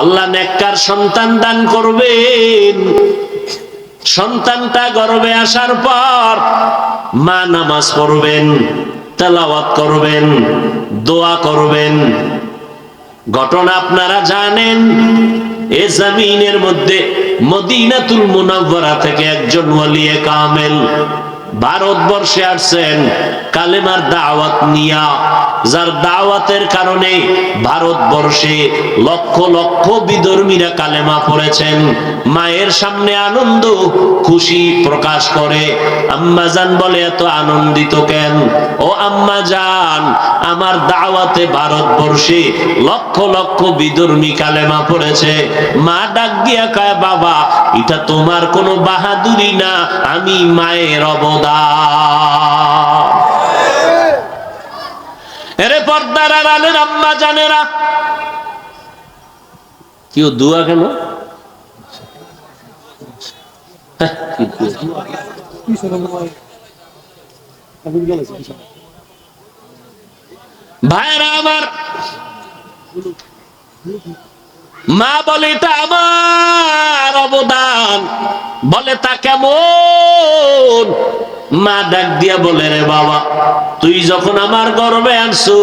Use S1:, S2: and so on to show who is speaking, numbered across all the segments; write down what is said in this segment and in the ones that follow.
S1: আল্লাহ নেককার সন্তান দান করবেন। সন্তানটা গর্বে আসার পর মা নামাজ পড়বেন, তেলাওয়াত করবেন, দোয়া করবেন। ঘটনা আপনারা জানেন, এ জমিনের মধ্যে মদিনাতুল মুনাওয়ারা থেকে একজন ওয়ালিয়ে কামেল ভারতবর্ষে আসছেন কালেমার দাওয়াত নিয়া, যার দাওয়াতের কারণে ভারতবর্ষে লক্ষ লক্ষ বিধর্মীরা কালেমা পড়েছেন। মায়ের সামনে আনন্দ, খুশি প্রকাশ করে। আম্মা জান বলে, এত আনন্দিত কেন? ও আম্মা জান আমার দাওয়াতে ভারতবর্ষে লক্ষ লক্ষ বিধর্মী কালেমা পড়েছে। মা ডাক গিয়া কায়, বাবা, এটা তোমার কোনো বাহাদুরি না, আমি মায়ের অবদান এরে পর্দার আড়ালের আম্মা জানেরা কেউ দুয়া কেন? হ্যাঁ? ভাইরা আমার, মা বলে এটা আমার অবদান। বলে তা কেমন? মা ডাক দিয়া বলে, রে বাবা, তুই যখন আমার গর্বে আনছু,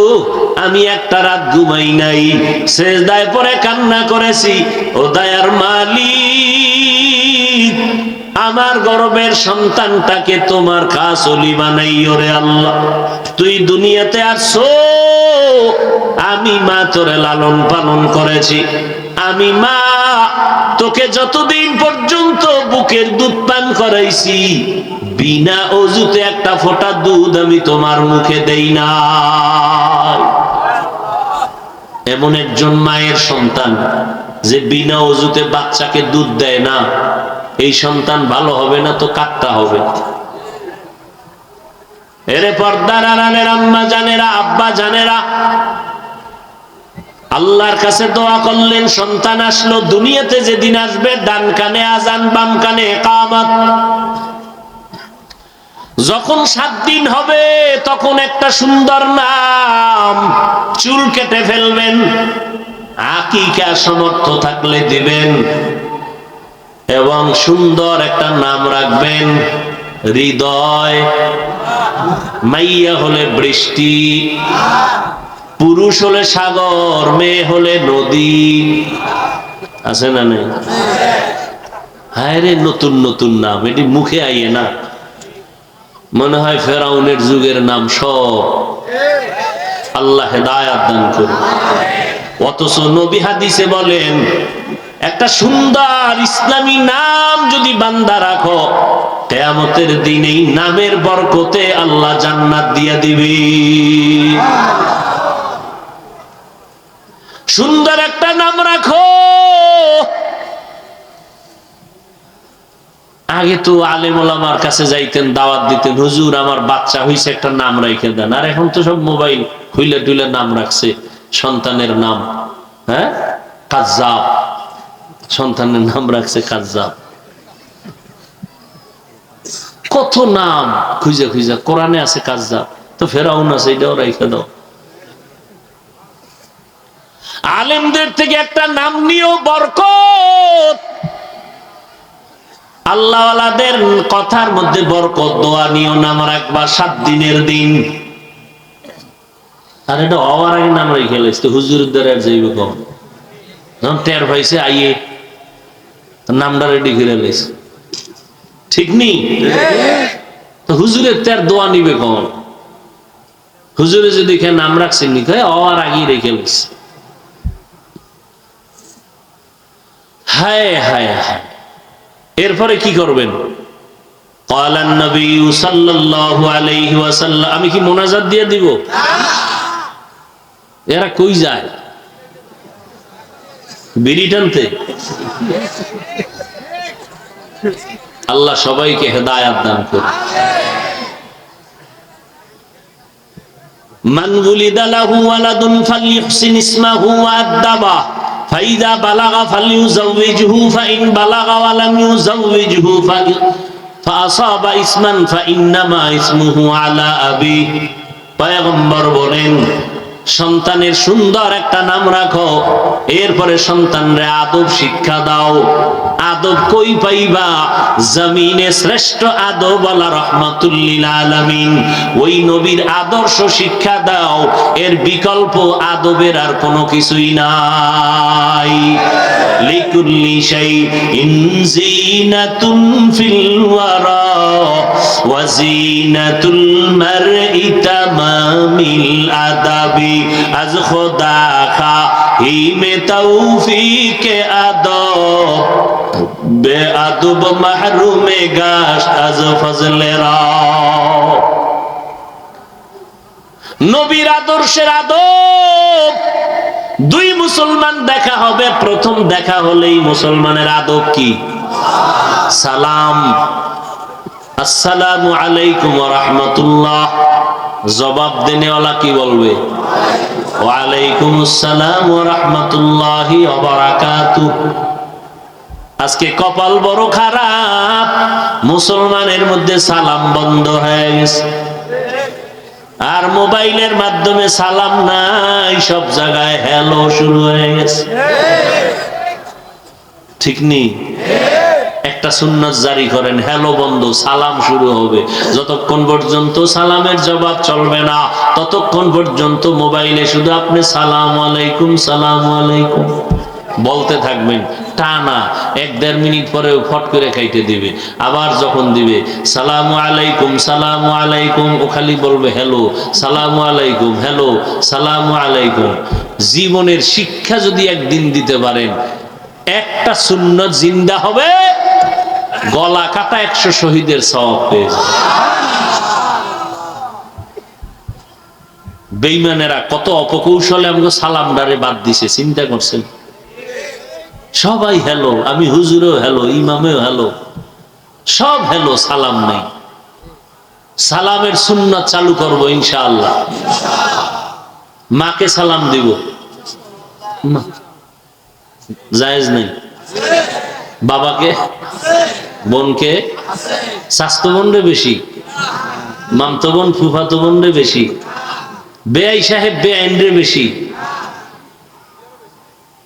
S1: আমি একটা রাত ঘুমাই নাই। শেষ দায় পরে কান্না করেছি, ও দায়ার মালিক, আমার গর্বের সন্তানটাকে তোমার কাসলি বানাইও ওরে আল্লাহ। তুই দুনিয়াতে আসছো আমি মা তোরে লালন পালন করেছি। আমি মা, তোকে যতদিন পর্যন্ত বুকের দুধ পান করাইছি বিনা অজুতে একটা ফোঁটা দুধ আমি তোমার মুখে দেই না। এমন একজন মায়ের সন্তান যে বিনা অজুতে বাচ্চাকে দুধ দেয় না, এই সন্তান ভালো হবে না তো কাটটা হবে। এরে পর্দার আম্মা জানেরা, আব্বা জানেরা, আল্লাহর কাছে দোয়া করলেন, সন্তান আসলো, দুনিয়াতে যেদিন আসবে, ডান কানে, আজান বাম কানে কামাত যখন সাত দিন হবে, তখন একটা সুন্দর নাম চুল কেটে ফেলবেন। আকিকা সমর্থ থাকলে দিবেন। এবং সুন্দর একটা নাম রাখবেন, হৃদয়। মাইয়া হলে বৃষ্টি, পুরুষ হলে সাগর, মেয়ে হলে নদী। আছে না নেই? হায় রে নতুন নতুন নাম, এটি মুখে আইয়ে না। মনে হয় ফেরাউনের যুগের নাম সব। আল্লাহ হেদায়াত দান করুন। অথচ নবী হাদিসে বলেন, একটা সুন্দর ইসলামী নাম যদি বান্দা রাখো, কেয়ামতের দিন এই নামের বরকতে আল্লাহ জান্নাত দিয়ে দিবি। সুন্দর একটা নাম রাখো। আগে তো আলেম ওলামার কাছে যাইতেন, দাওয়াত দিতেন, হুজুর, আমার বাচ্চা হইছে, একটা নাম রাখে দেন। আর এখন তো সব মোবাইল খুইলে টুইলে নাম রাখছে, সন্তানের নাম হ্যাঁ? কাজ্জাব। সন্তানের নাম রাখছে কাজ্জাব। কত নাম খুঁজে খুঁজে, কোরআনে আছে কাজ্জাব, তো ফেরাউন আছে, এটাও রেখে দাও। আলেমদের থেকে একটা নাম নিয়েও বরকত। আল্লাহওয়ালাদের কথার মধ্যে বরকত দোয়া নিয়েও নাম রাখবা সাত দিনের দিন। আর এটা হওয়ার আগে নাম রেখে লাইছে হুজুর দ্বারা যাইবে কম যখন টের পাইছে, আইয়ে নামটা রেডি করে লাইছে ঠিক নেই তো হুজুরের তের দোয়া নিবে কম হুজুরে যদি খেয়ে নাম রাখছে, নি হওয়ার আগেই রেখে লাইছে হায় হায় হায়। এরপরে কি করবেন? আমি কি মোনাজাত দিয়ে দিব? এরা কই যায়? বিরিটানতে আল্লাহ সবাইকে হেদায়াত দান করে মান গুলিদালাহু ওয়ালাদুন ফালিহসিন ইসমাহু ওয়া আদাবা وأدبه فإذا بلغ فليزوجه فإن بلغ ولم يزوجه فل- فأصاب اسما فإنما اسمه على أبيه পয়গম্বর বলেন সন্তানের সুন্দর একটা নাম রাখো এরপরে সন্তানরে আদব শিক্ষা দাও আদব কই পাইবা? জমিনে শ্রেষ্ঠ আদব আলা রহমাতুল্লিল আলামিন। ওই নবীর আদর্শ শিক্ষা দাও, এর বিকল্প আদবের আর কোনো কিছুই নাই। লিকুল্লি শাইইন জিনাতুন ফিল ওয়ারা ওয়া জিনাতুল মারই তামামিল আদাবি। আজ খোদা খা বে আদব আজ ফজলেরা নবীর আদর্শের আদব। দুই মুসলমান দেখা হবে, প্রথম দেখা হলেই মুসলমানের আদব কি? সালাম। আসসালামু আলাইকুম রহমতুল্লাহ। জবাব দেনেওয়ালা কি বলবে? ওয়ালাইকুম আসসালাম রহমতুল্লাহি অবরাকাতু আজকে কপাল বড় খারাপ, মুসলমানের মধ্যে সালাম বন্ধ হয়ে গেছে। আর মোবাইলের মাধ্যমে সালাম নাই, সব জায়গায় হ্যালো শুরু হয়ে গেছে। ঠিক নেই একটা সুন্নত জারি করেন, হ্যালো বন্ধু, সালাম শুরু হবে। যতক্ষণ পর্যন্ত সালামের জবাব চলবে না, ততক্ষণ পর্যন্ত মোবাইলে শুধু আপনি, সালাম আলাইকুম সালাম আলাইকুম। বলতে থাকবেন, টানা এক দেড় মিনিট পরেও ফট করে খাইতে দিবে। আবার যখন দিবে, সালাম আলাইকুম সালাম আলাইকুম, ও খালি বলবে, হ্যালো, সালাম আলাইকুম, হ্যালো, সালাম আলাইকুম। জীবনের শিক্ষা যদি একদিন দিতে পারেন, একটা শূন্য জিন্দা হবে। গলা কাটা একশো শহীদের সব পেয়ে যাবে। বেইমানেরা কত অপকৌশলে আমাকে সালামডারে বাদ দিছে, চিন্তা করছেন? সবাই হ্যালো, আমি হুজুরও হ্যালো, ইমামেও হ্যালো, সব হ্যালো, সালাম নেই। সালামের সুন্নাত চালু করব ইনশাআল্লাহ। মাকে সালাম দিব। জায়েজ নেই। বাবাকে? বোনকে স্বাস্থ্য বোনরে বেশি, মামতো বোন, ফুফাতো বোনরে বেশি, বেআই সাহেব বেআইন রে বেশি।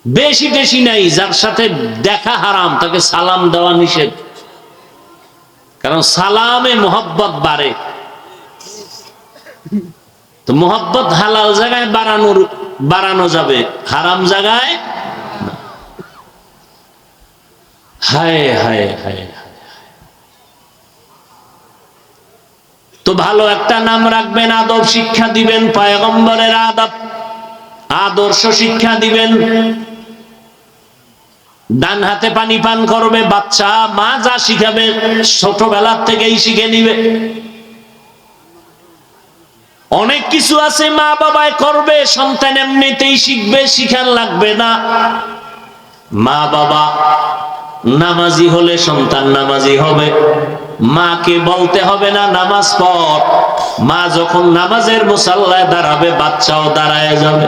S1: বেশি বেশি নাই, যার সাথে দেখা হারাম, তাকে সালাম দেওয়া নিষেধ। কারণ সালামে মোহব্বত বাড়ে। তো মোহব্বত হালাল জায়গায় বাড়ানোর, বাড়ানো যাবে, হারাম জায়গায়। হায় হায় হায়। তো ভালো একটা নাম রাখবেন, আদব শিক্ষা দিবেন, পয়গম্বরের আদব, আদর্শ শিক্ষা দিবেন। ডান হাতে পানি পান করবে, বাচ্চা, মা যা শিখাবে, ছোটবেলার থেকেই শিখে নিবে। অনেক কিছু আছে মা বাবায় করবে, সন্তান এমনিতেই শিখবে শিখান লাগবে না। মা বাবা নামাজি হলে সন্তান নামাজি হবে। মাকে বলতে হবে না, নামাজ পড়। মা যখন নামাজের মুসাল্লায় দাঁড়াবে, বাচ্চাও দাঁড়ায় যাবে।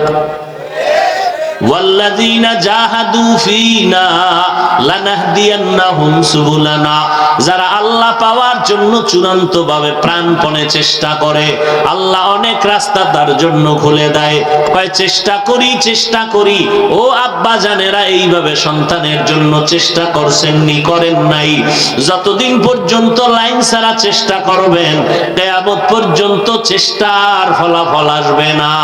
S1: যারা আল্লাহ পাওয়ার জন্য চূড়ান্ত ভাবে প্রাণপণে চেষ্টা করে। আল্লাহ অনেক রাস্তা তার জন্য খুলে দেয়। কয়, চেষ্টা করি চেষ্টা করি। ও আব্বা জানেরা এইভাবে সন্তানের জন্য চেষ্টা করছেননি করেন নাই। যতদিন পর্যন্ত লাইন ছাড়া চেষ্টা করবেন, কেয়ামত পর্যন্ত চেষ্টার ফলাফল আসবে না।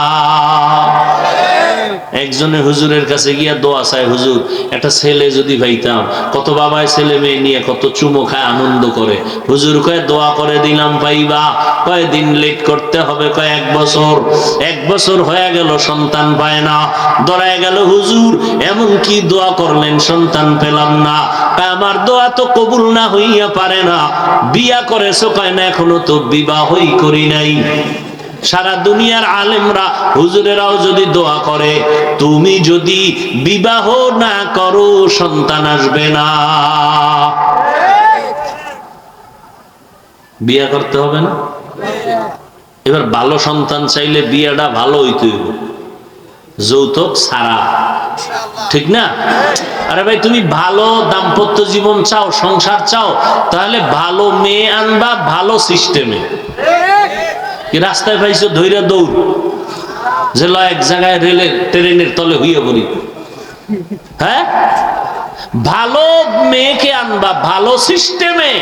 S1: একজনের হুজুরের কাছে গিয়া দোয়া চায়, হুজুর, একটা ছেলে যদি পাইতাম, কত বাবায় ছেলে মেয়ে নিয়ে কত চুমো খায়, আনন্দ করে। হুজুর কয়ে, দোয়া করে দিলাম, পাইবা। কয়, দিন লেট করতে হবে। কয়, এক বছর। এক বছর হয়ে গেল, সন্তান পায় না। দরায় গেল, হুজুর, এমন কি দোয়া করলেন, সন্তান পেলাম না। আমার দোয়া তো কবুল না হইয়া পারে না। বিয়া করেছ? কয়, না, এখনও তো বিবাহই করি নাই। সারা দুনিয়ার আলেমরা হুজুরেরাও যদি দোয়া করে, তুমি যদি বিবাহ না করো, সন্তান আসবে না। বিয়া করতে হবে না? এবার ভালো সন্তান চাইলে বিয়াটা ভালো হইতে হইব। যৌতুক সারা ঠিক না? আরে ভাই, তুমি ভালো দাম্পত্য জীবন চাও, সংসার চাও, তাহলে ভালো মেয়ে আনবা, ভালো সিস্টেমে। কি রাস্তায় পাইছো ধৈর্য দৌড়? যে ল এক জায়গায় রেলের ট্রেনের তলে হইয়া বলি হ্যাঁ? ভালো মেয়েকে আনবা, ভালো সিস্টেমে।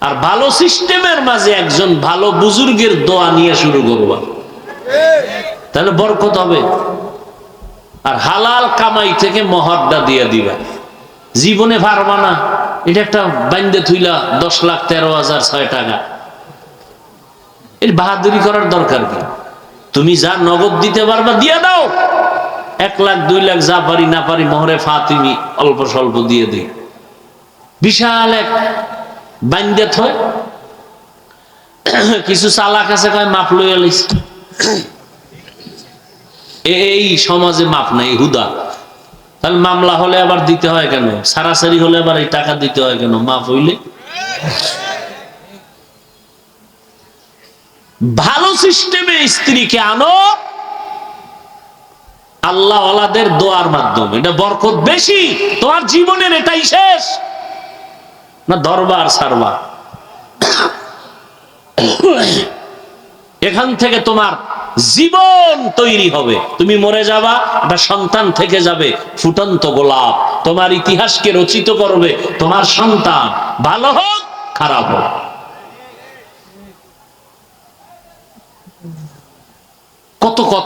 S1: আর ভালো সিস্টেমের মাঝে একজন ভালো বুজুর্গের দোয়া নিয়ে শুরু করবা। তাহলে বরকত হবে। আর হালাল কামাই থেকে মহরটা দিয়ে দিবা। জীবনে পারবা না। এটা একটা বান্দে থুইলা দশ লাখ তেরো হাজার ছয় টাকা। এর বাহাদুরি করার দরকার কি? তুমি যা নগদ দিতে পারবা, দিয়ে দাও। এক লাখ, দুই লাখ যা পারি, না পারি, মোহরে ফা তুমি অল্প স্বল্প দিয়ে দিই। বিশাল এক বান্দে থয় কিছু চালাক আছে, কয়, মাপ লই আলিস এই সমাজে মাপ নাই, হুদা। তাহলে মামলা হলে আবার দিতে হয় কেন? সারাসারি হলে আবার এই টাকা দিতে হয় কেন? মাপ হইলে ভালো সিস্টেমে স্ত্রীকে আনো আল্লাহ দোয়ার মাধ্যমে। এটা বরকত বেশি। তোমার জীবনের এটাই শেষ। না, দরবার সারবা এখান থেকে তোমার জীবন তৈরি হবে। তুমি মরে যাবা, একটা সন্তান থেকে যাবে, ফুটন্ত গোলাপ। তোমার ইতিহাসকে রচিত করবে, তোমার সন্তান। ভালো হোক, খারাপ হোক। কত কত